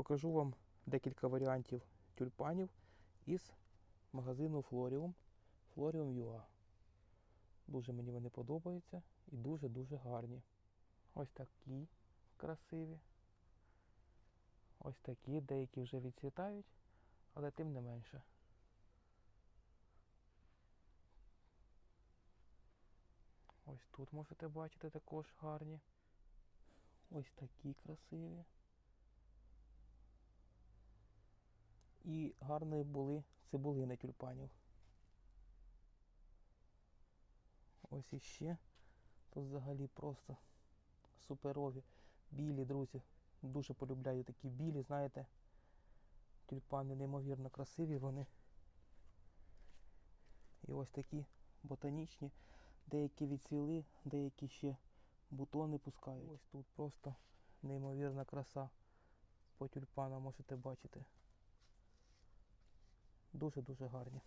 Покажу вам декілька варіантів тюльпанів із магазину Florium. Florium UA. Дуже мені вони подобаються і дуже-дуже гарні. Ось такі красиві. Ось такі, деякі вже відцвітають, але тим не менше. Ось тут можете бачити також гарні. Ось такі красиві. І гарні були цибулини тюльпанів. Ось іще. Тут взагалі просто суперові. Білі, друзі. Дуже полюбляю такі білі, знаєте. Тюльпани неймовірно красиві вони. І ось такі ботанічні. Деякі відцвіли, деякі ще бутони пускають. Ось тут просто неймовірна краса по тюльпанам можете бачити. Дуже-дуже гарні.